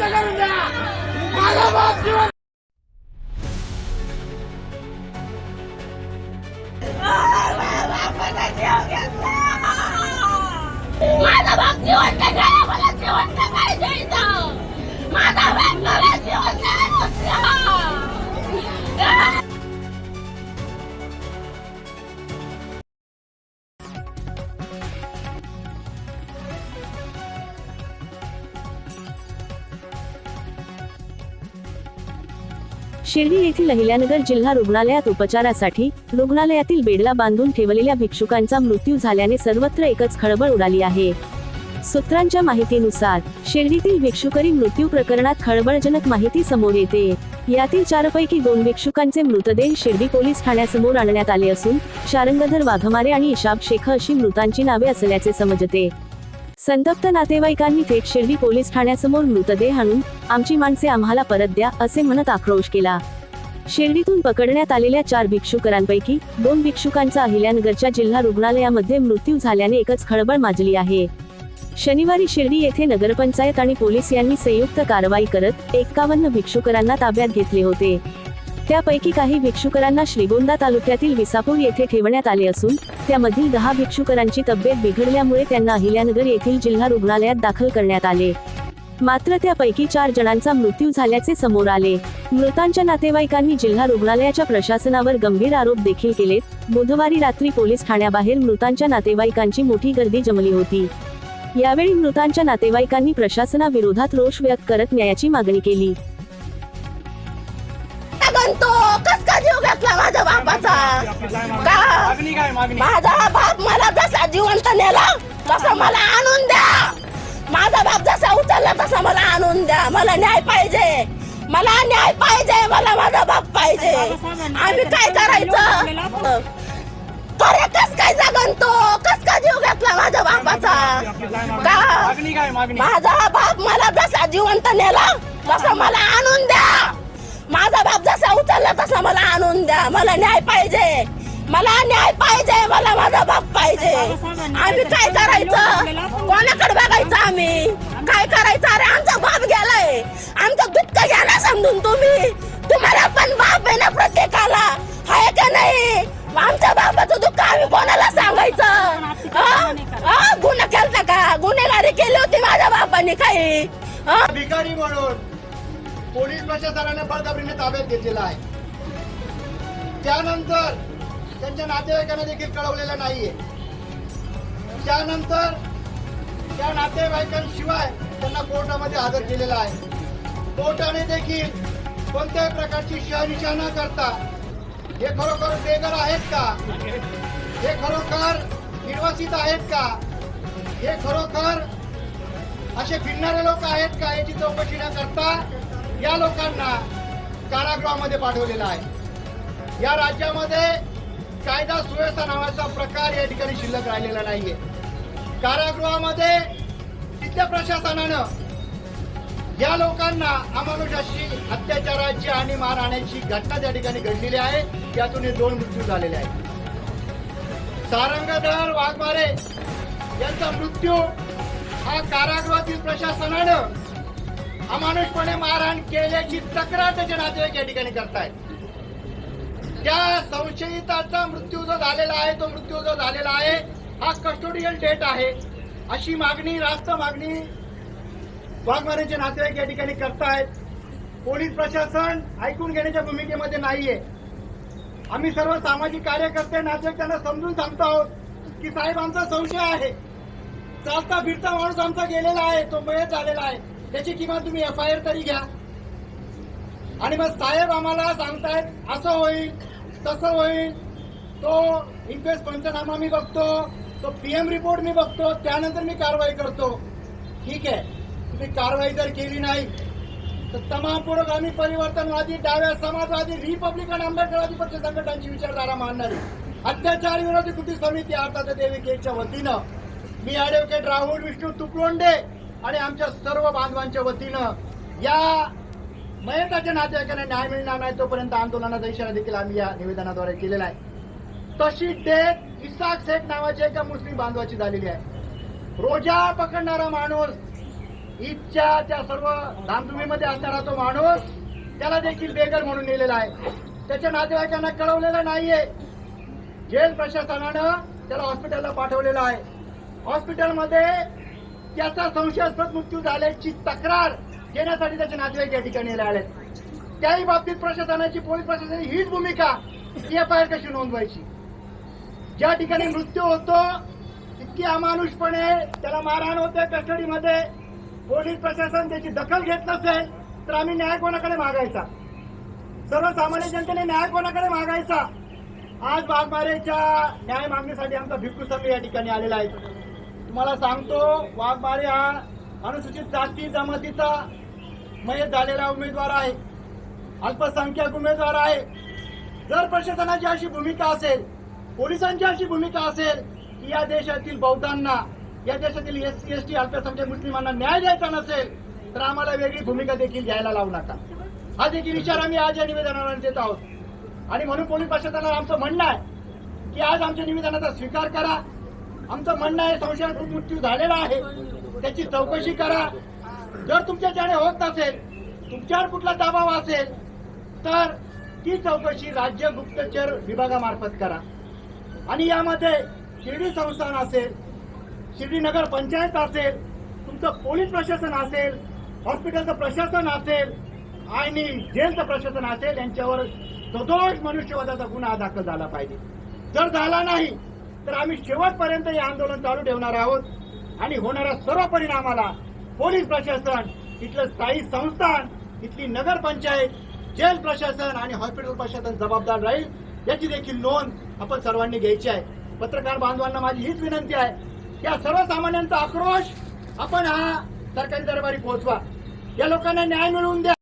जिवंत करून द्या माझा बाप शिर्डी येथील अहिल्यानगर जिल्हा रुग्णालयात उपचारासाठी रुग्णालयातील बेडला बांधून ठेवलेल्या भिक्षुकांचा मृत्यू झाल्याने सर्वत्र एकच खळबळ उडाली आहे. सूत्रांच्या माहितीनुसार शिर्डीतील भिक्षुकरी मृत्यू प्रकरणात खळबळजनक माहिती समोर येते. यातील चारपैकी दोन भिक्षुकांचे मृतदेह शिर्डी पोलीस ठाण्यासमोर आणण्यात आले असून शारंगधर वाघमारे आणि इशाब शेख अशी मृतांची नावे असल्याचे समजते. संतप्त नातेवाईकांनी थेट शिर्डी पोलीस ठाण्यासमोर मृतदेह आणून आमची माणसे आम्हाला परत द्या असे म्हणत आक्रोश केला. शिर्डीतून पकडण्यात आलेल्या चार भिक्षुकरांपैकी दोन भिक्षुकांचा अहिल्यानगरच्या जिल्हा रुग्णालयामध्ये मृत्यू झाल्याने एकच खळबळ माजली आहे. शनिवारी शिर्डी येथे नगरपंचायत आणि पोलीस यांनी संयुक्त कारवाई करत एक्कावन्न भिक्षुकरांना ताब्यात घेतले होते. त्यापैकी काही भिक्षुकरांना श्रीगोंदा तालुक्यातील विसापूर येथे ठेवण्यात आले असून त्यामधील दहा भिक्षुकरांची तब्येत बिघडल्यामुळे त्यांना अहिल्यानगर येथील जिल्हा रुग्णालयात दाखल करण्यात आले. मात्र त्यापैकी चार जणांचा मृत्यू झाल्याचे समोर आले. मृतांच्या नातेवाईकांनी जिल्हा रुग्णालयाच्या प्रशासनावर गंभीर आरोप देखील केलेत. बुधवारी रात्री पोलीस ठाण्याबाहेर मृतांच्या नातेवाईकांची मोठी गर्दी जमली होती. यावेळी मृतांच्या नातेवाईकांनी प्रशासनाविरोधात रोष व्यक्त करत न्यायाची मागणी केली. माझ्या बापाचा. का? माझा बाप मला जसा जिवंत नेला तसा मला आणून द्या. माझा बाप जसा उचलला तसा मला आणून द्या. मला न्याय पाहिजे. मला न्याय पाहिजे. मला माझा बाप पाहिजे. आम्ही काय करायचं? अरे कस काय जगन तो? कस का जीव घेतला माझ्या बापाचा? का? माझा बाप मला जसा जिवंत नेला तसा मला आणून द्या. माझा बाप जसा उचलला तसा मला आणून द्या. मला न्याय पाहिजे. मला न्याय पाहिजे. मला माझा बाप पाहिजे. आम्ही काय करायचं? कोणाकडे बघायचं आम्ही? काय करायचं? अरे आमचा बाप गेलाय. आमचं दुःख घ्या ना समजून तुम्ही. तुम्हाला पण बाप आहे ना प्रत्येकाला. आहे का नाही? आमच्या बापाचं दुःख आम्ही कोणाला सांगायचं? गुन्हा केलता का? गुन्हेगारी केली होती माझ्या बापाने काही? हा? भिकारी म्हणून. पोलीस प्रशासनाने बळजबरीने ताब्यात घेतलेला आहे. त्यानंतर त्यांच्या नातेवाईकांना देखील कळवलेलं नाहीये. त्यानंतर त्या नातेवाईकांशिवाय त्यांना कोर्टामध्ये हजर केलेला आहे. कोर्टाने देखील कोणत्याही प्रकारची शहनिशा न करता हे खरोखर बेघर आहेत का? हे खरोखर निर्वासित आहेत का? हे खरोखर असे फिरणारे लोक आहेत का? याची चौकशी न करता या लोकांना कारागृहामध्ये पाठवलेलं आहे. या राज्यामध्ये कायदा सुव्यवस्था नावाचा प्रकार या ठिकाणी शिल्लक राहिलेला नाहीये. कारागृहामध्ये तिथल्या प्रशासनानं या लोकांना अमानुषाशी अत्याचाराची आणि मारहाण्याची घटना त्या ठिकाणी घडलेली आहे. त्यातून हे दोन मृत्यू झालेले आहेत. सारंगधर वाघमारे यांचा मृत्यू हा कारागृहातील प्रशासनानं अमानुषपणे मारहाण केल्याची तक्रार त्याचे नातेवाईक या ठिकाणी करतायत. त्या संशयिताचा मृत्यू जो झालेला आहे तो मृत्यू जो झालेला आहे हा कस्टोडियल डेट आहे. अशी मागणी रास्त मागणी वाघमारेचे नातेवाईक या ठिकाणी करतायत. पोलीस प्रशासन ऐकून घेण्याच्या भूमिकेमध्ये नाहीये. आम्ही सर्व सामाजिक कार्यकर्ते नातेवाईक त्यांना समजून सांगतो आहोत की साहेब आमचा संशय आहे. चालता फिरता माणूस आमचा गेलेला आहे तो मयत झालेला आहे. त्याची किंमत तुम्ही एफ आय आर तरी घ्या. आणि मग साहेब आम्हाला सांगतायत असं होईल तसं होईल. तो इन्क्वेस्ट पंचनामा मी बघतो तो पीएम रिपोर्ट मी बघतो त्यानंतर मी कारवाई करतो. ठीक आहे. तुम्ही कारवाई जर केली नाही तर तमाम पुरोगामी परिवर्तनवादी डाव्या समाजवादी रिपब्लिकन आंबेडकरवादी पक्ष संघटनांची विचारधारा मांडणारी अत्याचार विरोधी कृती समिती अर्थात देविकेच्या वतीनं. मी ॲडव्होकेट राहुल विष्णू तुकलोंडे आणि आमच्या सर्व बांधवांच्या वतीनं या मयताच्या नातेवाईकांना न्याय मिळणार नाही तोपर्यंत आंदोलनाचा इशारा देखील आम्ही या निवेदनाद्वारे केलेला आहे. तशी डेथ इसाक शेख नावाच्या एका मुस्लिम बांधवाची झालेली आहे. रोजा पकडणारा माणूस ईदच्या त्या सर्व धामधुमीमध्ये असणारा तो माणूस त्याला देखील बेगर म्हणून नेलेला आहे. त्याच्या नातेवाईकांना कळवलेलं नाहीये. जेल प्रशासनानं त्याला हॉस्पिटलला पाठवलेलं आहे. हॉस्पिटलमध्ये त्याचा संशयास्पद मृत्यू झाल्याची तक्रार घेण्यासाठी त्याचे नातेवाईक या ठिकाणी आले त्याही बाबतीत प्रशासनाची पोलीस प्रशासनाची हीच भूमिका एफ आय आर कशी नोंदवायची? ज्या ठिकाणी मृत्यू होतो इतकी अमानुषपणे त्याला मारहाण होते कस्टडीमध्ये. पोलीस प्रशासन त्याची दखल घेत नसेल तर आम्ही न्याय कोणाकडे मागायचा? सर्वसामान्य जनतेने न्याय कोणाकडे मागायचा? आज वाघमारेच्या न्याय मागणीसाठी आमचा भिक्खू संघ या ठिकाणी आलेला आहे. तुम्हाला सांगतो वाघमारे हा अनुसूचित जाती जमातीचा मय झालेला उमेदवार आहे. अल्पसंख्याक उमेदवार आहे. जर प्रशासनाची अशी भूमिका असेल पोलिसांची अशी भूमिका असेल की या देशातील बौद्धांना या देशातील एस सी एस टी अल्पसंख्याक मुस्लिमांना न्याय द्यायचा नसेल तर आम्हाला वेगळी भूमिका देखील घ्यायला लावू नका. हा देखील विचार आम्ही आज या निवेदनावर देत आहोत. आणि म्हणून पोलीस प्रशासनाला आमचं म्हणणं आहे की आज आमच्या निवेदनाचा स्वीकार करा. आमचं म्हणणं आहे संशयास्पद मृत्यू झालेला आहे. त्याची चौकशी करा. जर तुमच्याच्याने होत नसेल तुमच्यावर कुठला दबाव असेल तर ती चौकशी राज्य गुप्तचर विभागामार्फत करा. आणि यामध्ये शिर्डी संस्थान असेल शिर्डी नगर पंचायत असेल तुमचं पोलीस प्रशासन असेल हॉस्पिटलचं प्रशासन असेल आणि जेलचं प्रशासन असेल यांच्यावर सदोष मनुष्यवधाचा गुन्हा दाखल झाला पाहिजे. जर झाला नाही तर आम्ही शेवटपर्यंत हे आंदोलन चालू ठेवणार आहोत. आणि होणाऱ्या सर्व परिणामाला पोलीस प्रशासन इथलं स्थायी संस्थान इथली नगरपंचायत जेल प्रशासन आणि हॉस्पिटल प्रशासन जबाबदार राहील याची देखील नोंद आपण सर्वांनी घ्यायची आहे. पत्रकार बांधवांना माझी हीच विनंती आहे या सर्वसामान्यांचा आक्रोश आपण हा सरकारी दरबारी पोहोचवा. या लोकांना न्याय मिळवून द्या.